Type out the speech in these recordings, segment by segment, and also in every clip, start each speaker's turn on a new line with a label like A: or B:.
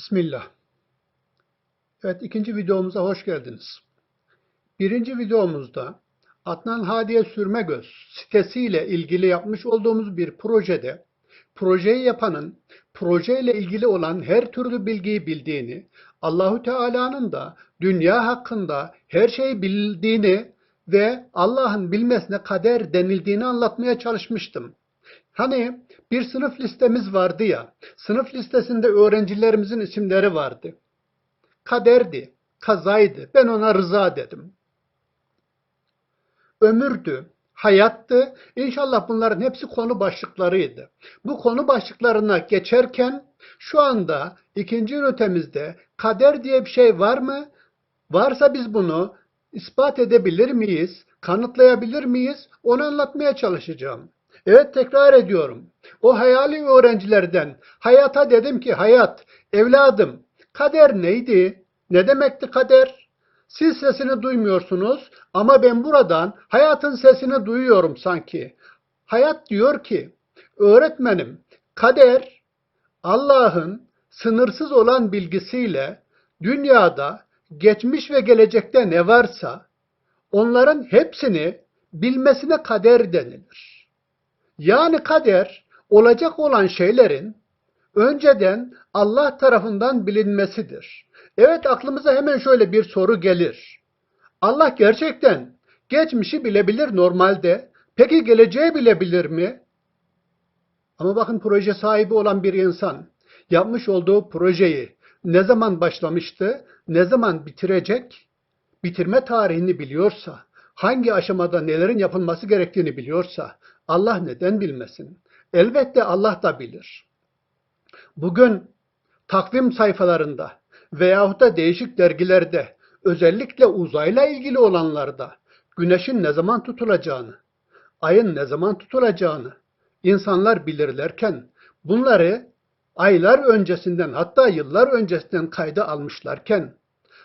A: Bismillah. Evet ikinci videomuza hoş geldiniz. Birinci videomuzda Adnan Hadiye Sürmegöz sitesiyle ilgili yapmış olduğumuz bir projede projeyi yapanın projeyle ilgili olan her türlü bilgiyi bildiğini, Allahü Teala'nın da dünya hakkında her şeyi bildiğini ve Allah'ın bilmesine kader denildiğini anlatmaya çalışmıştım. Hani bir sınıf listemiz vardı ya, sınıf listesinde öğrencilerimizin isimleri vardı. Kaderdi, kazaydı, ben ona rıza dedim. Ömürdü, hayattı. İnşallah bunların hepsi konu başlıklarıydı. Bu konu başlıklarına geçerken şu anda ikinci ünitemizde kader diye bir şey var mı? Varsa biz bunu ispat edebilir miyiz? Kanıtlayabilir miyiz? Onu anlatmaya çalışacağım. Evet tekrar ediyorum. O hayali öğrencilerden hayata dedim ki hayat, evladım kader neydi? Ne demekti kader? Siz sesini duymuyorsunuz ama ben buradan hayatın sesini duyuyorum sanki. Hayat diyor ki öğretmenim kader Allah'ın sınırsız olan bilgisiyle dünyada geçmiş ve gelecekte ne varsa onların hepsini bilmesine kader denilir. Yani kader olacak olan şeylerin önceden Allah tarafından bilinmesidir. Evet aklımıza hemen şöyle bir soru gelir. Allah gerçekten geçmişi bilebilir normalde. Peki geleceği bilebilir mi? Ama bakın proje sahibi olan bir insan yapmış olduğu projeyi ne zaman başlamıştı, ne zaman bitirecek, bitirme tarihini biliyorsa, hangi aşamada nelerin yapılması gerektiğini biliyorsa Allah neden bilmesin? Elbette Allah da bilir. Bugün takvim sayfalarında veyahut da değişik dergilerde özellikle uzayla ilgili olanlarda güneşin ne zaman tutulacağını, ayın ne zaman tutulacağını insanlar bilirlerken bunları aylar öncesinden hatta yıllar öncesinden kayda almışlarken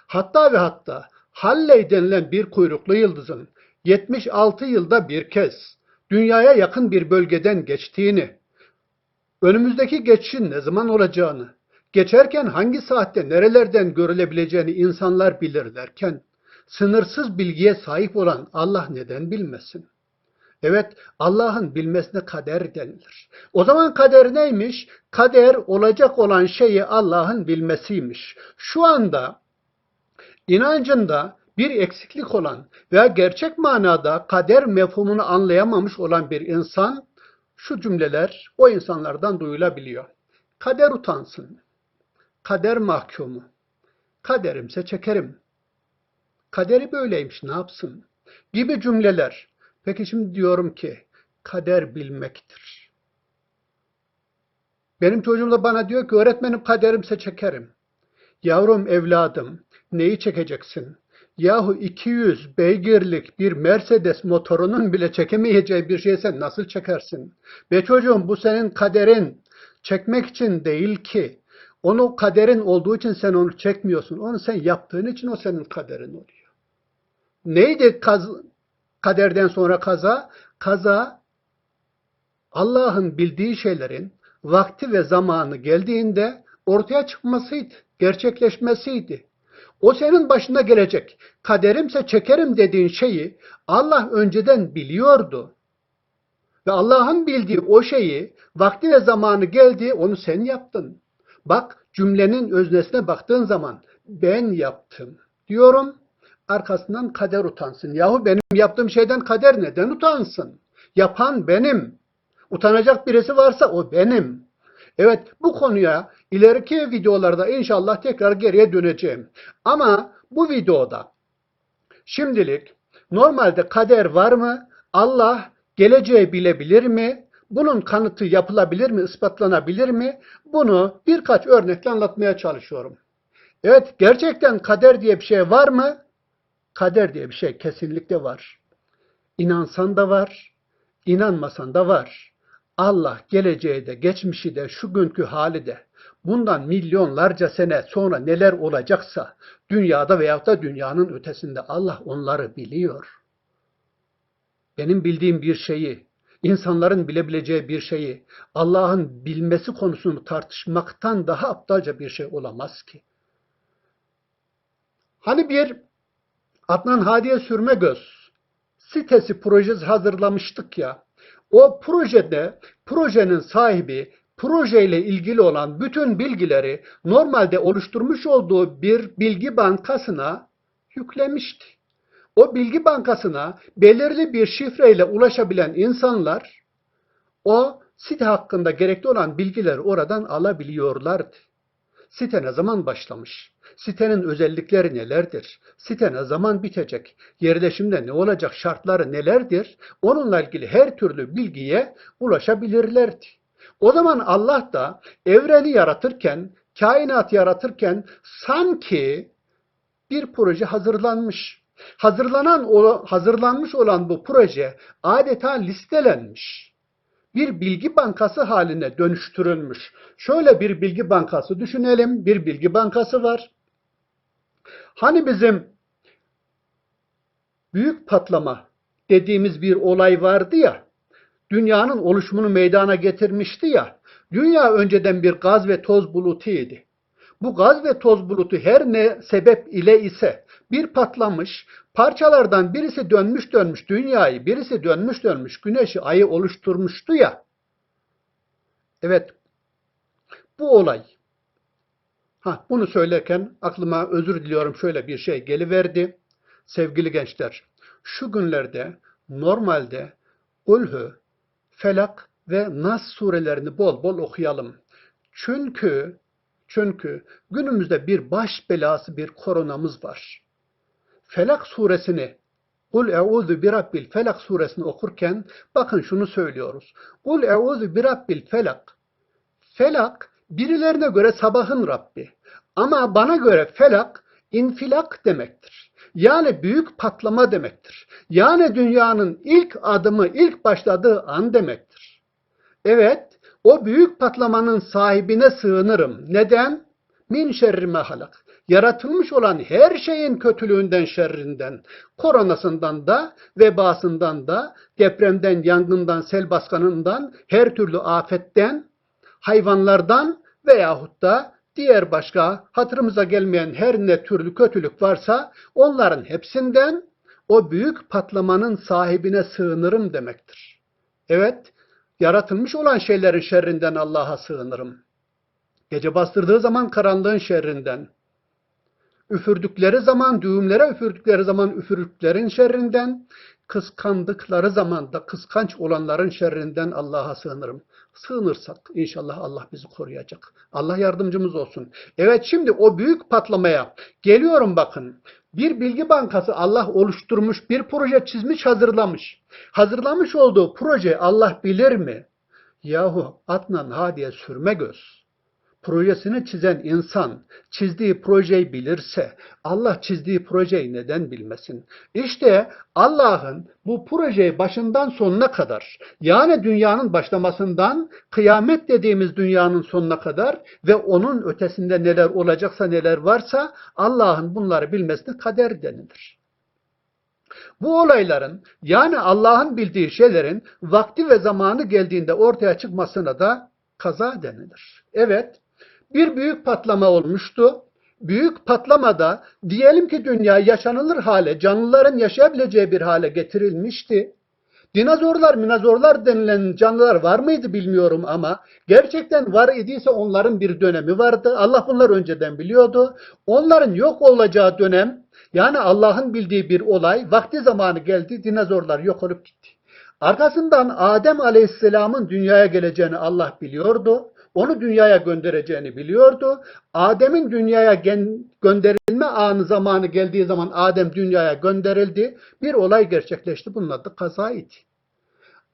A: hatta ve hatta Halley denilen bir kuyruklu yıldızın 76 yılda bir kez dünyaya yakın bir bölgeden geçtiğini, önümüzdeki geçişin ne zaman olacağını, geçerken hangi saatte nerelerden görülebileceğini insanlar bilirlerken, sınırsız bilgiye sahip olan Allah neden bilmesin? Evet, Allah'ın bilmesine kader denilir. O zaman kader neymiş? Kader olacak olan şeyi Allah'ın bilmesiymiş. Şu anda inancında bir eksiklik olan veya gerçek manada kader mefhumunu anlayamamış olan bir insan şu cümleler o insanlardan duyulabiliyor. Kader utansın. Kader mahkumu. Kaderimse çekerim. Kaderi böyleymiş ne yapsın? Gibi cümleler. Peki şimdi diyorum ki kader bilmektir. Benim çocuğum da bana diyor ki öğretmenim kaderimse çekerim. Yavrum evladım neyi çekeceksin? Yahu 200 beygirlik bir Mercedes motorunun bile çekemeyeceği bir şeyi sen nasıl çekersin? Be çocuğum bu senin kaderin. Çekmek için değil ki. Onu kaderin olduğu için sen onu çekmiyorsun. Onu sen yaptığın için o senin kaderin oluyor. Neydi kaz kaderden sonra kaza? Kaza Allah'ın bildiği şeylerin vakti ve zamanı geldiğinde ortaya çıkmasıydı, gerçekleşmesiydi. O senin başına gelecek. Kaderimse çekerim dediğin şeyi Allah önceden biliyordu. Ve Allah'ın bildiği o şeyi vakti ve zamanı geldi onu sen yaptın. Bak cümlenin öznesine baktığın zaman ben yaptım diyorum. Arkasından kader utansın. Yahu benim yaptığım şeyden kader neden utansın? Yapan benim. Utanacak birisi varsa o benim. Evet bu konuya ileriki videolarda inşallah tekrar geriye döneceğim. Ama bu videoda şimdilik normalde kader var mı? Allah geleceği bilebilir mi? Bunun kanıtı yapılabilir mi? ispatlanabilir mi? Bunu birkaç örnekle anlatmaya çalışıyorum. Evet gerçekten kader diye bir şey var mı? Kader diye bir şey kesinlikle var. İnansan da var, inanmasan da var. Allah geleceği de geçmişi de şu günkü hali de bundan milyonlarca sene sonra neler olacaksa dünyada veyahut da dünyanın ötesinde Allah onları biliyor. Benim bildiğim bir şeyi insanların bilebileceği bir şeyi Allah'ın bilmesi konusunu tartışmaktan daha aptalca bir şey olamaz ki. Hani bir Adnan Hadiye Sürmegöz sitesi projesi hazırlamıştık ya. O projede projenin sahibi projeyle ilgili olan bütün bilgileri normalde oluşturmuş olduğu bir bilgi bankasına yüklemişti. O bilgi bankasına belirli bir şifreyle ulaşabilen insanlar o site hakkında gerekli olan bilgileri oradan alabiliyorlardı. Site ne zaman başlamış? Sitenin özellikleri nelerdir? Site ne zaman bitecek? Yerleşimde ne olacak? Şartları nelerdir? Onunla ilgili her türlü bilgiye ulaşabilirlerdi. O zaman Allah da evreni yaratırken, kainat yaratırken sanki bir proje hazırlanmış. Hazırlanan hazırlanmış olan bu proje adeta listelenmiş. Bir bilgi bankası haline dönüştürülmüş. Şöyle bir bilgi bankası düşünelim. Bir bilgi bankası var. Hani bizim büyük patlama dediğimiz bir olay vardı ya. Dünyanın oluşumunu meydana getirmişti ya. Dünya önceden bir gaz ve toz bulutuydu. Bu gaz ve toz bulutu her ne sebep ile ise bir patlamış, parçalardan birisi dönmüş dönmüş dünyayı, birisi dönmüş dönmüş güneşi, ayı oluşturmuştu ya. Evet, bu olay. Ha, bunu söylerken aklıma özür diliyorum şöyle bir şey geliverdi. Sevgili gençler, şu günlerde normalde Ulhü, Felak ve Nas surelerini bol bol okuyalım. Çünkü çünkü günümüzde bir baş belası bir koronamız var. Felak suresini Kul eûzü bi rabbil felak suresini okurken bakın şunu söylüyoruz. Kul eûzü bi rabbil felak. Felak birilerine göre sabahın Rabbi. Ama bana göre felak infilak demektir. Yani büyük patlama demektir. Yani dünyanın ilk adımı, ilk başladığı an demektir. Evet, o büyük patlamanın sahibine sığınırım. Neden? Min şerri mehalak. Yaratılmış olan her şeyin kötülüğünden, şerrinden, koronasından da, vebasından da, depremden, yangından, sel baskınından, her türlü afetten, hayvanlardan veyahut da diğer başka hatırımıza gelmeyen her ne türlü kötülük varsa onların hepsinden o büyük patlamanın sahibine sığınırım demektir. Evet, yaratılmış olan şeylerin şerrinden Allah'a sığınırım. Gece bastırdığı zaman karanlığın şerrinden, üfürdükleri zaman, düğümlere üfürdükleri zaman üfürüklerin şerrinden, kıskandıkları zaman da kıskanç olanların şerrinden Allah'a sığınırım. Sığınırsak inşallah Allah bizi koruyacak. Allah yardımcımız olsun. Evet şimdi o büyük patlamaya geliyorum bakın. Bir bilgi bankası Allah oluşturmuş, bir proje çizmiş, hazırlamış. Hazırlamış olduğu proje Allah bilir mi? Yahu Adnan Hadiye sürme göz projesini çizen insan çizdiği projeyi bilirse Allah çizdiği projeyi neden bilmesin? İşte Allah'ın bu projeyi başından sonuna kadar yani dünyanın başlamasından kıyamet dediğimiz dünyanın sonuna kadar ve onun ötesinde neler olacaksa neler varsa Allah'ın bunları bilmesine kader denilir. Bu olayların yani Allah'ın bildiği şeylerin vakti ve zamanı geldiğinde ortaya çıkmasına da kaza denilir. Evet, bir büyük patlama olmuştu. Büyük patlamada diyelim ki dünya yaşanılır hale, canlıların yaşayabileceği bir hale getirilmişti. Dinozorlar, minozorlar denilen canlılar var mıydı bilmiyorum ama gerçekten var idiyse onların bir dönemi vardı. Allah bunları önceden biliyordu. Onların yok olacağı dönem yani Allah'ın bildiği bir olay vakti zamanı geldi dinozorlar yok olup gitti. Arkasından Adem Aleyhisselam'ın dünyaya geleceğini Allah biliyordu onu dünyaya göndereceğini biliyordu. Adem'in dünyaya gönderilme anı zamanı geldiği zaman Adem dünyaya gönderildi. Bir olay gerçekleşti. Bunun adı kazaydı.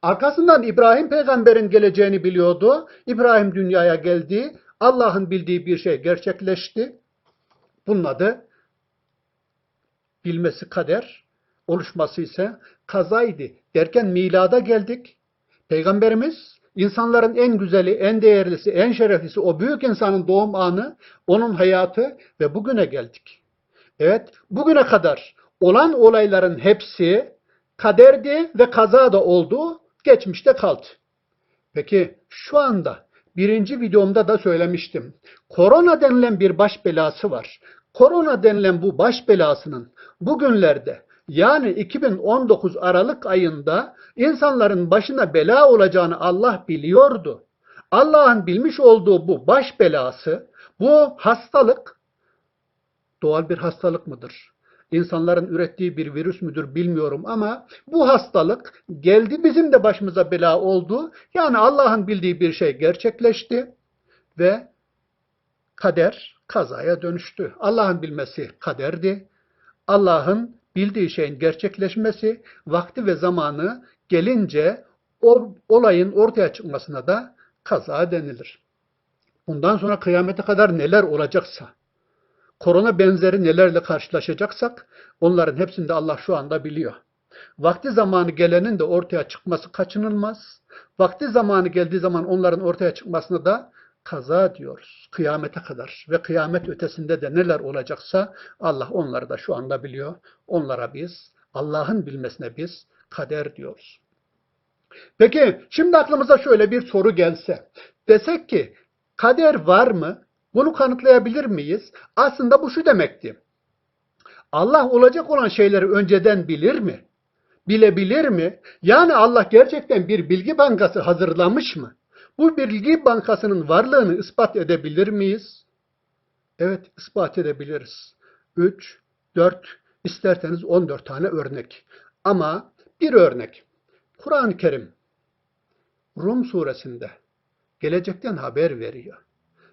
A: Arkasından İbrahim peygamberin geleceğini biliyordu. İbrahim dünyaya geldi. Allah'ın bildiği bir şey gerçekleşti. Bunun adı bilmesi kader, oluşması ise kazaydı. Derken milada geldik. Peygamberimiz İnsanların en güzeli, en değerlisi, en şereflisi o büyük insanın doğum anı, onun hayatı ve bugüne geldik. Evet, bugüne kadar olan olayların hepsi kaderdi ve kaza da oldu. geçmişte kaldı. Peki şu anda birinci videomda da söylemiştim. Korona denilen bir baş belası var. Korona denilen bu baş belasının bugünlerde yani 2019 Aralık ayında insanların başına bela olacağını Allah biliyordu. Allah'ın bilmiş olduğu bu baş belası, bu hastalık doğal bir hastalık mıdır? İnsanların ürettiği bir virüs müdür bilmiyorum ama bu hastalık geldi bizim de başımıza bela oldu. Yani Allah'ın bildiği bir şey gerçekleşti ve kader kazaya dönüştü. Allah'ın bilmesi kaderdi. Allah'ın bildiği şeyin gerçekleşmesi, vakti ve zamanı gelince o olayın ortaya çıkmasına da kaza denilir. Bundan sonra kıyamete kadar neler olacaksa, korona benzeri nelerle karşılaşacaksak onların hepsini de Allah şu anda biliyor. Vakti zamanı gelenin de ortaya çıkması kaçınılmaz. Vakti zamanı geldiği zaman onların ortaya çıkmasına da kaza diyoruz. Kıyamete kadar ve kıyamet ötesinde de neler olacaksa Allah onları da şu anda biliyor. Onlara biz Allah'ın bilmesine biz kader diyoruz. Peki şimdi aklımıza şöyle bir soru gelse. Desek ki kader var mı? Bunu kanıtlayabilir miyiz? Aslında bu şu demekti. Allah olacak olan şeyleri önceden bilir mi? Bilebilir mi? Yani Allah gerçekten bir bilgi bankası hazırlamış mı? Bu bilgi bankasının varlığını ispat edebilir miyiz? Evet, ispat edebiliriz. 3, 4, isterseniz 14 tane örnek. Ama bir örnek. Kur'an-ı Kerim Rum suresinde gelecekten haber veriyor.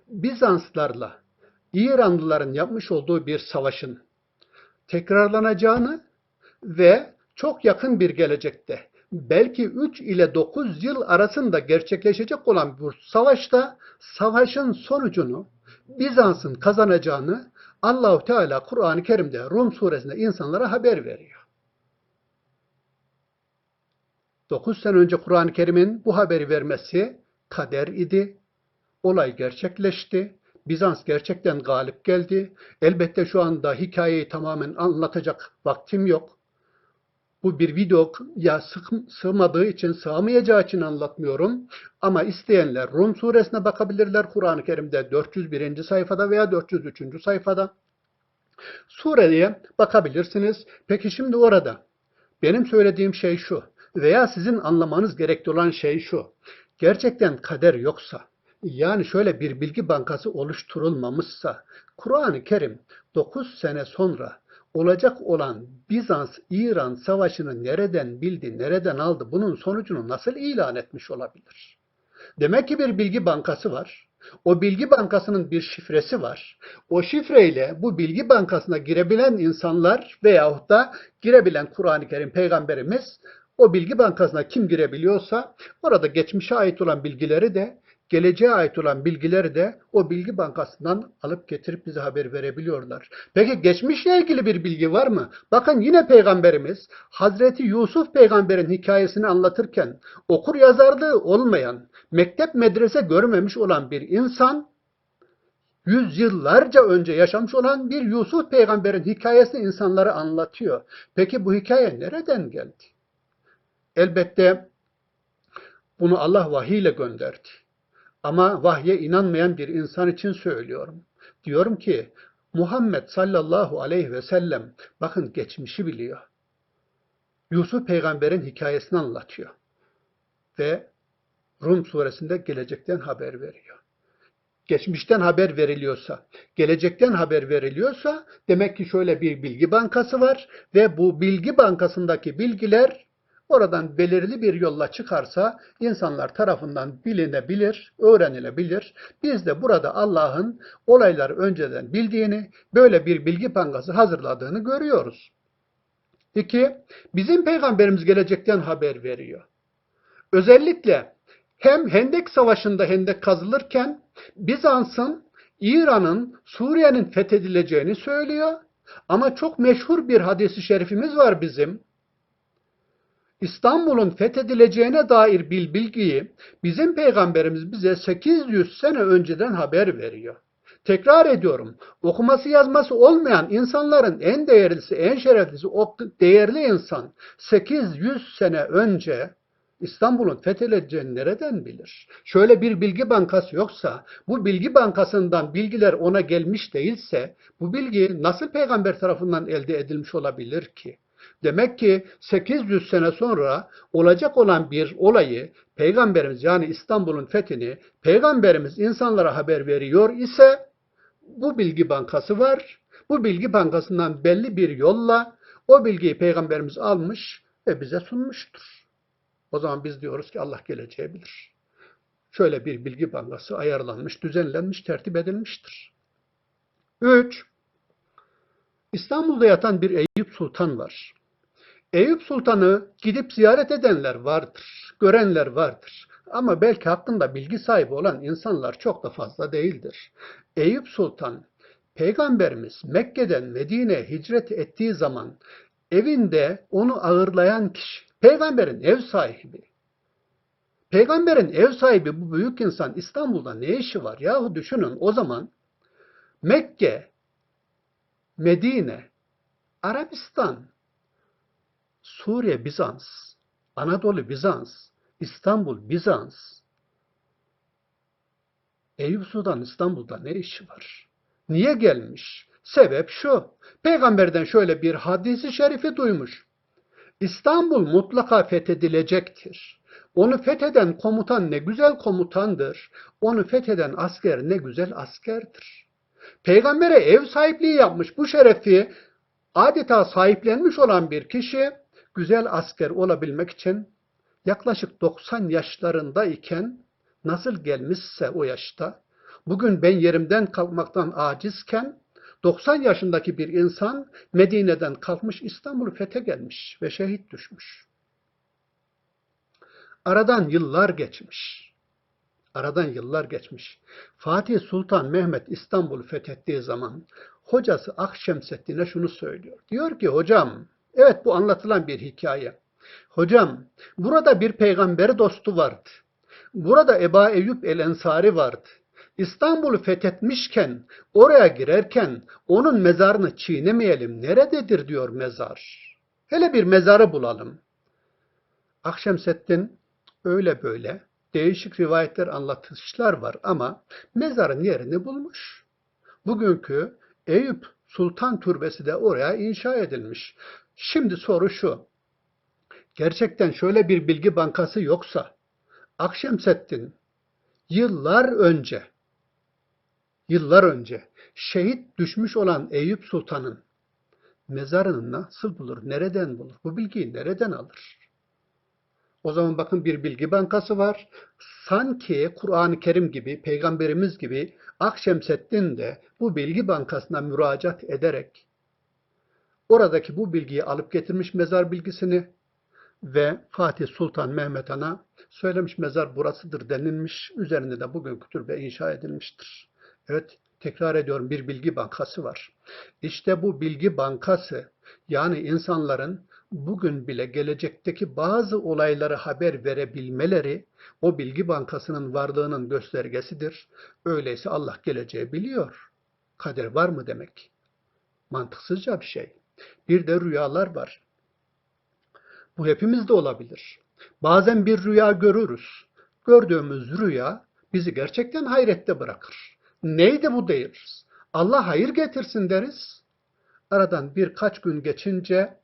A: Bizanslarla İranlıların yapmış olduğu bir savaşın tekrarlanacağını ve çok yakın bir gelecekte belki 3 ile 9 yıl arasında gerçekleşecek olan bu savaşta savaşın sonucunu Bizans'ın kazanacağını Allahu Teala Kur'an-ı Kerim'de Rum suresinde insanlara haber veriyor. 9 sene önce Kur'an-ı Kerim'in bu haberi vermesi kader idi. Olay gerçekleşti. Bizans gerçekten galip geldi. Elbette şu anda hikayeyi tamamen anlatacak vaktim yok. Bu bir video ya sığmadığı için, sığamayacağı için anlatmıyorum. Ama isteyenler Rum suresine bakabilirler. Kur'an-ı Kerim'de 401. sayfada veya 403. sayfada. Sureye bakabilirsiniz. Peki şimdi orada benim söylediğim şey şu veya sizin anlamanız gerekli olan şey şu. Gerçekten kader yoksa, yani şöyle bir bilgi bankası oluşturulmamışsa, Kur'an-ı Kerim 9 sene sonra olacak olan Bizans-İran savaşını nereden bildi, nereden aldı, bunun sonucunu nasıl ilan etmiş olabilir? Demek ki bir bilgi bankası var. O bilgi bankasının bir şifresi var. O şifreyle bu bilgi bankasına girebilen insanlar veyahut da girebilen Kur'an-ı Kerim peygamberimiz o bilgi bankasına kim girebiliyorsa orada geçmişe ait olan bilgileri de geleceğe ait olan bilgileri de o bilgi bankasından alıp getirip bize haber verebiliyorlar. Peki geçmişle ilgili bir bilgi var mı? Bakın yine peygamberimiz Hazreti Yusuf peygamberin hikayesini anlatırken okur yazarlığı olmayan, mektep medrese görmemiş olan bir insan yüzyıllarca önce yaşamış olan bir Yusuf peygamberin hikayesini insanlara anlatıyor. Peki bu hikaye nereden geldi? Elbette bunu Allah vahiy ile gönderdi. Ama vahye inanmayan bir insan için söylüyorum. Diyorum ki Muhammed sallallahu aleyhi ve sellem bakın geçmişi biliyor. Yusuf peygamberin hikayesini anlatıyor. Ve Rum suresinde gelecekten haber veriyor. Geçmişten haber veriliyorsa, gelecekten haber veriliyorsa demek ki şöyle bir bilgi bankası var ve bu bilgi bankasındaki bilgiler oradan belirli bir yolla çıkarsa insanlar tarafından bilinebilir, öğrenilebilir. Biz de burada Allah'ın olayları önceden bildiğini, böyle bir bilgi bankası hazırladığını görüyoruz. İki, bizim peygamberimiz gelecekten haber veriyor. Özellikle hem Hendek Savaşı'nda Hendek kazılırken Bizans'ın, İran'ın, Suriye'nin fethedileceğini söylüyor. Ama çok meşhur bir hadisi şerifimiz var bizim. İstanbul'un fethedileceğine dair bil bilgiyi bizim peygamberimiz bize 800 sene önceden haber veriyor. Tekrar ediyorum. Okuması yazması olmayan insanların en değerlisi, en şereflisi o değerli insan 800 sene önce İstanbul'un fethedileceğini nereden bilir? Şöyle bir bilgi bankası yoksa, bu bilgi bankasından bilgiler ona gelmiş değilse, bu bilgi nasıl peygamber tarafından elde edilmiş olabilir ki? Demek ki 800 sene sonra olacak olan bir olayı peygamberimiz yani İstanbul'un fethini peygamberimiz insanlara haber veriyor ise bu bilgi bankası var. Bu bilgi bankasından belli bir yolla o bilgiyi peygamberimiz almış ve bize sunmuştur. O zaman biz diyoruz ki Allah geleceği bilir. Şöyle bir bilgi bankası ayarlanmış, düzenlenmiş, tertip edilmiştir. 3. İstanbul'da yatan bir Eyüp Sultan var. Eyüp Sultan'ı gidip ziyaret edenler vardır, görenler vardır. Ama belki hakkında bilgi sahibi olan insanlar çok da fazla değildir. Eyüp Sultan, Peygamberimiz Mekke'den Medine'ye hicret ettiği zaman evinde onu ağırlayan kişi, peygamberin ev sahibi. Peygamberin ev sahibi bu büyük insan İstanbul'da ne işi var? Yahu düşünün o zaman Mekke, Medine, Arabistan, Suriye Bizans, Anadolu Bizans, İstanbul Bizans. Eyüp Sultan İstanbul'da ne işi var? Niye gelmiş? Sebep şu. Peygamberden şöyle bir hadisi şerifi duymuş. İstanbul mutlaka fethedilecektir. Onu fetheden komutan ne güzel komutandır. Onu fetheden asker ne güzel askerdir. Peygambere ev sahipliği yapmış bu şerefi adeta sahiplenmiş olan bir kişi güzel asker olabilmek için yaklaşık 90 yaşlarındayken nasıl gelmişse o yaşta bugün ben yerimden kalkmaktan acizken 90 yaşındaki bir insan Medine'den kalkmış İstanbul'u fethe gelmiş ve şehit düşmüş. Aradan yıllar geçmiş. Aradan yıllar geçmiş. Fatih Sultan Mehmet İstanbul'u fethettiği zaman hocası Akşemseddin'e şunu söylüyor. Diyor ki hocam, evet bu anlatılan bir hikaye. Hocam, burada bir peygamber dostu vardı. Burada Eba Eyyub el-Ensari vardı. İstanbul'u fethetmişken, oraya girerken onun mezarını çiğnemeyelim. Nerededir diyor mezar. Hele bir mezarı bulalım. Akşemseddin öyle böyle değişik rivayetler anlatışlar var ama mezarın yerini bulmuş. Bugünkü Eyüp Sultan Türbesi de oraya inşa edilmiş. Şimdi soru şu. Gerçekten şöyle bir bilgi bankası yoksa Akşemseddin yıllar önce yıllar önce şehit düşmüş olan Eyüp Sultan'ın mezarını nasıl bulur? Nereden bulur? Bu bilgiyi nereden alır? O zaman bakın bir bilgi bankası var. Sanki Kur'an-ı Kerim gibi, Peygamberimiz gibi Akşemseddin de bu bilgi bankasına müracaat ederek oradaki bu bilgiyi alıp getirmiş mezar bilgisini ve Fatih Sultan Mehmet Han'a söylemiş mezar burasıdır denilmiş. Üzerinde de bugünkü türbe inşa edilmiştir. Evet, tekrar ediyorum bir bilgi bankası var. İşte bu bilgi bankası yani insanların bugün bile gelecekteki bazı olayları haber verebilmeleri o bilgi bankasının varlığının göstergesidir. Öyleyse Allah geleceği biliyor. Kader var mı demek? Mantıksızca bir şey. Bir de rüyalar var. Bu hepimizde olabilir. Bazen bir rüya görürüz. Gördüğümüz rüya bizi gerçekten hayrette bırakır. Neydi bu deriz. Allah hayır getirsin deriz. Aradan birkaç gün geçince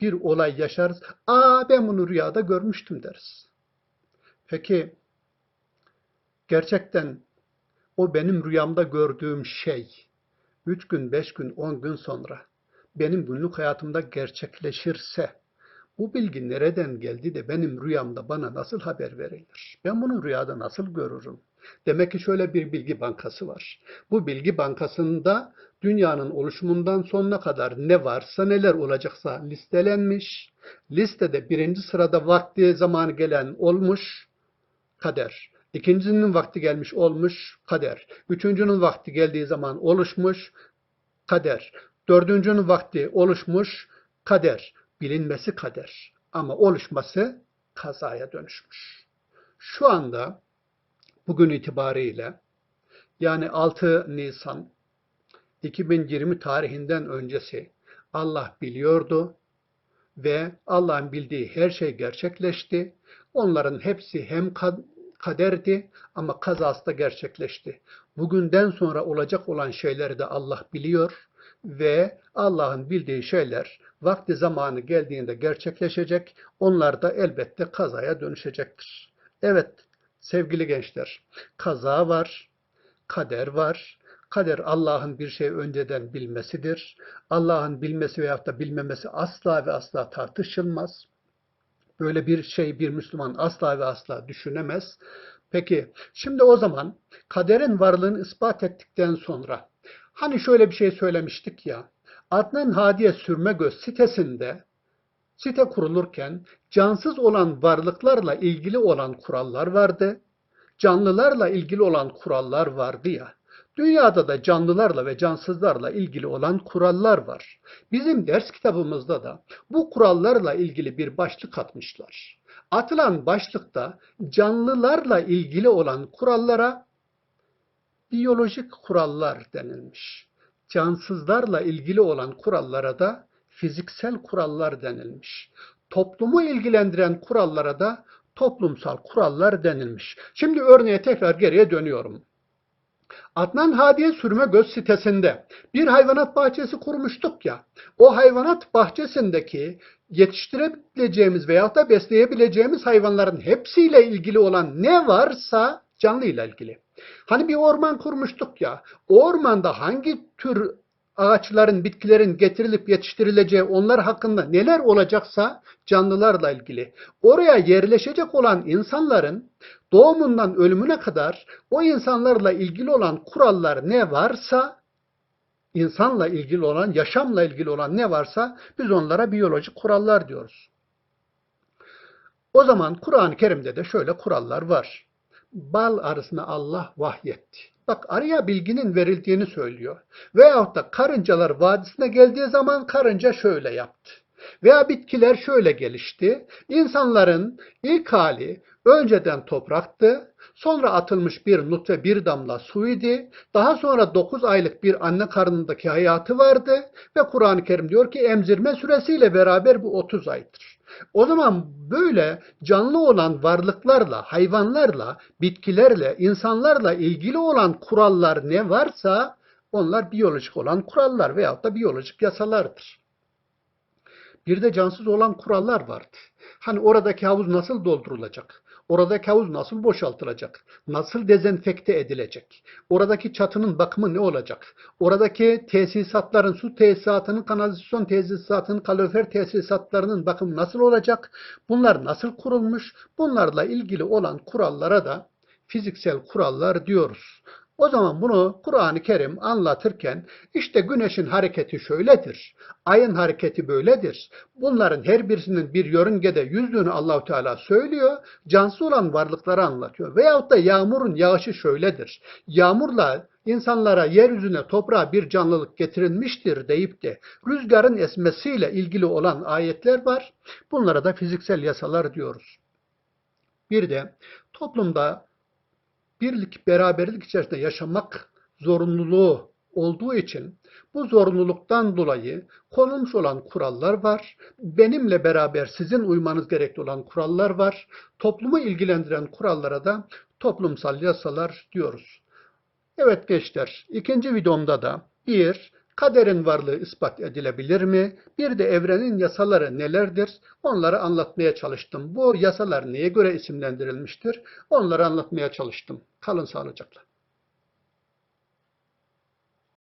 A: bir olay yaşarız. Aa ben bunu rüyada görmüştüm deriz. Peki gerçekten o benim rüyamda gördüğüm şey 3 gün, 5 gün, 10 gün sonra benim günlük hayatımda gerçekleşirse bu bilgi nereden geldi de benim rüyamda bana nasıl haber verilir? Ben bunu rüyada nasıl görürüm? Demek ki şöyle bir bilgi bankası var. Bu bilgi bankasında dünyanın oluşumundan sonuna kadar ne varsa neler olacaksa listelenmiş. Listede birinci sırada vakti zamanı gelen olmuş kader. İkincinin vakti gelmiş olmuş kader. Üçüncünün vakti geldiği zaman oluşmuş kader. Dördüncünün vakti oluşmuş kader. Bilinmesi kader. Ama oluşması kazaya dönüşmüş. Şu anda bugün itibariyle yani 6 Nisan 2020 tarihinden öncesi Allah biliyordu ve Allah'ın bildiği her şey gerçekleşti. Onların hepsi hem ka- kaderdi ama kazası da gerçekleşti. Bugünden sonra olacak olan şeyleri de Allah biliyor ve Allah'ın bildiği şeyler vakti zamanı geldiğinde gerçekleşecek. Onlar da elbette kazaya dönüşecektir. Evet sevgili gençler, kaza var, kader var. Kader Allah'ın bir şey önceden bilmesidir. Allah'ın bilmesi veyahut da bilmemesi asla ve asla tartışılmaz. Böyle bir şey bir Müslüman asla ve asla düşünemez. Peki şimdi o zaman kaderin varlığını ispat ettikten sonra hani şöyle bir şey söylemiştik ya Adnan Hadiye Sürmegöz sitesinde site kurulurken cansız olan varlıklarla ilgili olan kurallar vardı. Canlılarla ilgili olan kurallar vardı ya. Dünyada da canlılarla ve cansızlarla ilgili olan kurallar var. Bizim ders kitabımızda da bu kurallarla ilgili bir başlık atmışlar. Atılan başlıkta canlılarla ilgili olan kurallara biyolojik kurallar denilmiş. Cansızlarla ilgili olan kurallara da fiziksel kurallar denilmiş. Toplumu ilgilendiren kurallara da toplumsal kurallar denilmiş. Şimdi örneğe tekrar geriye dönüyorum. Adnan Hadiye Sürme Göz sitesinde bir hayvanat bahçesi kurmuştuk ya. O hayvanat bahçesindeki yetiştirebileceğimiz veya da besleyebileceğimiz hayvanların hepsiyle ilgili olan ne varsa canlıyla ilgili. Hani bir orman kurmuştuk ya. Ormanda hangi tür ağaçların, bitkilerin getirilip yetiştirileceği, onlar hakkında neler olacaksa canlılarla ilgili. Oraya yerleşecek olan insanların doğumundan ölümüne kadar o insanlarla ilgili olan kurallar ne varsa, insanla ilgili olan, yaşamla ilgili olan ne varsa biz onlara biyolojik kurallar diyoruz. O zaman Kur'an-ı Kerim'de de şöyle kurallar var. Bal arısına Allah vahyetti. Bak arıya bilginin verildiğini söylüyor. Veyahut da karıncalar vadisine geldiği zaman karınca şöyle yaptı. Veya bitkiler şöyle gelişti. İnsanların ilk hali önceden topraktı, sonra atılmış bir nutfe bir damla su idi, daha sonra 9 aylık bir anne karnındaki hayatı vardı ve Kur'an-ı Kerim diyor ki emzirme süresiyle beraber bu 30 aydır. O zaman böyle canlı olan varlıklarla, hayvanlarla, bitkilerle, insanlarla ilgili olan kurallar ne varsa onlar biyolojik olan kurallar veyahut da biyolojik yasalardır. Bir de cansız olan kurallar vardı. Hani oradaki havuz nasıl doldurulacak? Oradaki havuz nasıl boşaltılacak? Nasıl dezenfekte edilecek? Oradaki çatının bakımı ne olacak? Oradaki tesisatların, su tesisatının, kanalizasyon tesisatının, kalorifer tesisatlarının bakımı nasıl olacak? Bunlar nasıl kurulmuş? Bunlarla ilgili olan kurallara da fiziksel kurallar diyoruz. O zaman bunu Kur'an-ı Kerim anlatırken işte güneşin hareketi şöyledir. Ayın hareketi böyledir. Bunların her birisinin bir yörüngede yüzdüğünü Allahu Teala söylüyor. Cansız olan varlıkları anlatıyor. Veyahut da yağmurun yağışı şöyledir. Yağmurla insanlara yeryüzüne toprağa bir canlılık getirilmiştir deyip de rüzgarın esmesiyle ilgili olan ayetler var. Bunlara da fiziksel yasalar diyoruz. Bir de toplumda birlik, beraberlik içerisinde yaşamak zorunluluğu olduğu için bu zorunluluktan dolayı konulmuş olan kurallar var. Benimle beraber sizin uymanız gerekli olan kurallar var. Toplumu ilgilendiren kurallara da toplumsal yasalar diyoruz. Evet gençler, ikinci videomda da bir, kaderin varlığı ispat edilebilir mi? Bir de evrenin yasaları nelerdir? Onları anlatmaya çalıştım. Bu yasalar neye göre isimlendirilmiştir? Onları anlatmaya çalıştım. Kalın sağlıcakla.